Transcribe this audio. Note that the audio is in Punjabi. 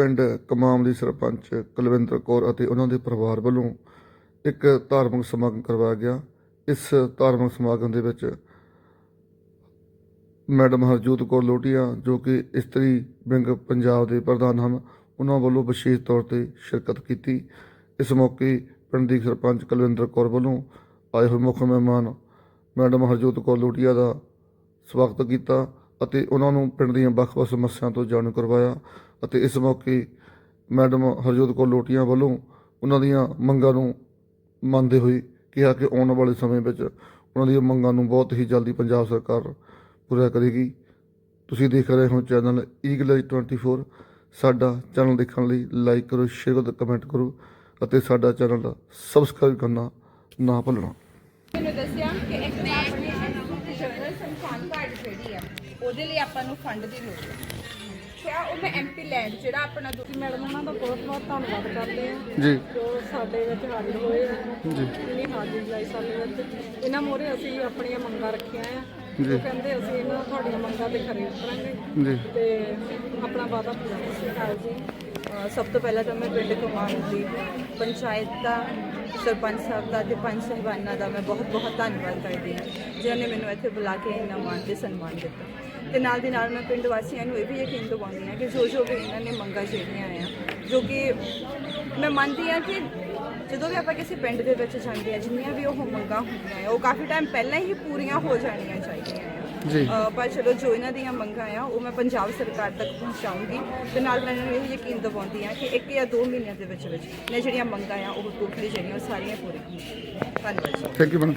ਪਿੰਡ ਕਮਾਮ ਦੀ ਸਰਪੰਚ ਕੁਲਵਿੰਦਰ ਕੌਰ ਅਤੇ ਉਹਨਾਂ ਦੇ ਪਰਿਵਾਰ ਵੱਲੋਂ ਇੱਕ ਧਾਰਮਿਕ ਸਮਾਗਮ ਕਰਵਾਇਆ ਗਿਆ। ਇਸ ਧਾਰਮਿਕ ਸਮਾਗਮ ਦੇ ਵਿੱਚ ਮੈਡਮ ਹਰਜੋਤ ਕੌਰ ਲੋਟੀਆ, ਜੋ ਕਿ ਇਸਤਰੀ ਵਿੰਗ ਪੰਜਾਬ ਦੇ ਪ੍ਰਧਾਨ ਹਨ, ਉਹਨਾਂ ਵੱਲੋਂ ਵਿਸ਼ੇਸ਼ ਤੌਰ ਤੇ ਸ਼ਿਰਕਤ ਕੀਤੀ। ਇਸ ਮੌਕੇ ਪਿੰਡ ਦੀ ਸਰਪੰਚ ਕੁਲਵਿੰਦਰ ਕੌਰ ਵੱਲੋਂ ਆਏ ਹੋਏ ਮੁੱਖ ਮਹਿਮਾਨ ਮੈਡਮ ਹਰਜੋਤ ਕੌਰ ਲੋਟੀਆ ਦਾ ਸਵਾਗਤ ਕੀਤਾ। ਅਤੇ ਉਹਨਾਂ ਨੂੰ ਪਿੰਡ ਦੀਆਂ ਵੱਖ-ਵੱਖ ਸਮੱਸਿਆਵਾਂ ਤੋਂ ਜਾਣੂ ਕਰਵਾਇਆ ਅਤੇ ਇਸ ਮੌਕੇ ਮੈਡਮ ਹਰਜੋਤ ਕੌਰ ਲੋਟੀਆਂ ਵੱਲੋਂ ਉਹਨਾਂ ਦੀਆਂ ਮੰਗਾਂ ਨੂੰ ਮੰਨਦੇ ਹੋਏ ਕਿਹਾ ਕਿ ਆਉਣ ਵਾਲੇ ਸਮੇਂ ਵਿੱਚ ਉਹਨਾਂ ਦੀਆਂ ਮੰਗਾਂ ਨੂੰ ਬਹੁਤ ਹੀ ਜਲਦੀ ਪੰਜਾਬ ਸਰਕਾਰ ਪੂਰਾ ਕਰੇਗੀ। ਤੁਸੀਂ ਦੇਖ ਰਹੇ ਹੋ ਚੈਨਲ ਈਗਲ 24 ਸਾਡਾ ਚੈਨਲ ਦੇਖਣ ਲਈ ਲਾਈਕ ਕਰੋ, ਸ਼ੇਅਰ ਕਰੋ ਕਮੈਂਟ ਕਰੋ ਅਤੇ ਸਾਡਾ ਚੈਨਲ ਸਬਸਕ੍ਰਾਈਬ ਕਰਨਾ ਨਾ ਭੁੱਲਣਾ। ਮੈਨੂੰ ਦੱਸਿਆ ਕਿ ਇੱਕ ਤਾਂ ਆਪਣੀ ਜਨਰਲ ਸੰਖਾਨ ਕਾਰਡ ਜਿਹੜੀ ਆ ਉਹਦੇ ਲਈ ਆਪਾਂ ਨੂੰ ਫੰਡ ਦੀ ਲੋੜ ਹੈ। ਕਿਆ ਉਹ ਮੈਂ ਐਮਪੀ ਲੈਂਡ ਜਿਹੜਾ ਆਪਣਾ ਦੋ ਮੈਡਮ ਉਹਨਾਂ ਦਾ ਬਹੁਤ ਬਹੁਤ ਧੰਨਵਾਦ ਕਰਦੇ ਹਾਂ। ਜੀ। ਜੋ ਸਾਡੇ ਵਿੱਚ ਹਾਜ਼ਰ ਹੋਏ ਆ। ਜੀ। ਇੰਨੀ ਹਾਜ਼ਰੀ ਲਾਈ ਸਾਡੇ ਵਿੱਚ। ਇਹਨਾਂ ਮੋਰੇ ਅਸੀਂ ਆਪਣੀਆਂ ਮੰਗਾਂ ਰੱਖੀਆਂ ਆ। ਜੀ। ਉਹ ਕਹਿੰਦੇ ਅਸੀਂ ਇਹਨਾਂ ਤੁਹਾਡੀਆਂ ਮੰਗਾਂ ਤੇ ਖਰੇ ਉਤਰਾਂਗੇ ਜੀ। ਤੇ ਆਪਣਾ ਵਾਅਦਾ ਪੂਰਾ ਕਰਾਂਗੇ ਸਭ ਤੋਂ ਪਹਿਲਾਂ ਤਾਂ ਮੈਂ ਪਿੰਡ ਕਮਾਨ ਦੀ ਪੰਚਾਇਤ ਦਾ, ਸਰਪੰਚ ਸਾਹਿਬ ਦਾ ਤੇ ਪੰਚ ਸਾਹਿਬਾਨਾਂ ਦਾ ਮੈਂ ਬਹੁਤ ਬਹੁਤ ਧੰਨਵਾਦ ਕਰਦੀ ਹਾਂ, ਜਿਨ੍ਹਾਂ ਨੇ ਮੈਨੂੰ ਇੱਥੇ ਬੁਲਾ ਕੇ ਇੰਨਾ ਮਾਣ ਤੇ ਸਨਮਾਨ ਦਿੱਤਾ। ਤੇ ਨਾਲ ਦੀ ਨਾਲ ਮੈਂ ਪਿੰਡ ਵਾਸੀਆਂ ਨੂੰ ਇਹ ਵੀ ਯਕੀਨ ਦਿਵਾਉਂਦੀ ਹਾਂ ਕਿ ਜੋ ਜੋ ਵੀ ਇਹਨਾਂ ਨੇ ਮੰਗਾਂ ਜਿਹੜੀਆਂ ਆ ਜੋ ਕਿ ਮੈਂ ਮੰਨਦੀ ਹਾਂ ਕਿ ਜਦੋਂ ਵੀ ਆਪਾਂ ਕਿਸੇ ਪਿੰਡ ਦੇ ਵਿੱਚ ਜਾਂਦੇ ਆ ਜਿੰਨੀਆਂ ਵੀ ਉਹ ਮੰਗਾਂ ਹੁੰਦੀਆਂ ਆ, ਉਹ ਕਾਫੀ ਟਾਈਮ ਪਹਿਲਾਂ ਹੀ ਪੂਰੀਆਂ ਹੋ ਜਾਣੀਆਂ ਚਾਹੀਦੀਆਂ। ਜੀ। ਪਰ ਚਲੋ ਜੋ ਇਹਨਾਂ ਦੀਆਂ ਮੰਗਾਂ ਆ ਉਹ ਮੈਂ ਪੰਜਾਬ ਸਰਕਾਰ ਤੱਕ ਪਹੁੰਚਾਉਂਗੀ ਤੇ ਨਾਲ ਮੈਂ ਇਹਨਾਂ ਨੂੰ ਇਹ ਯਕੀਨ ਦਿਵਾਉਂਦੀ ਆ ਕਿ ਇੱਕ ਜਾਂ ਦੋ ਮਹੀਨਿਆਂ ਦੇ ਵਿੱਚ ਵਿੱਚ ਨੇ ਜਿਹੜੀਆਂ ਮੰਗਾਂ ਆ ਉਹ ਟੋਟਲੀ ਜਿਹੜੀਆਂ ਉਹ ਸਾਰੀਆਂ ਪੂਰੀਆਂ ਹੋਣਗੀਆਂ ਧੰਨਵਾਦ ਥੈਂਕ ਯੂ ਮੈਡਮ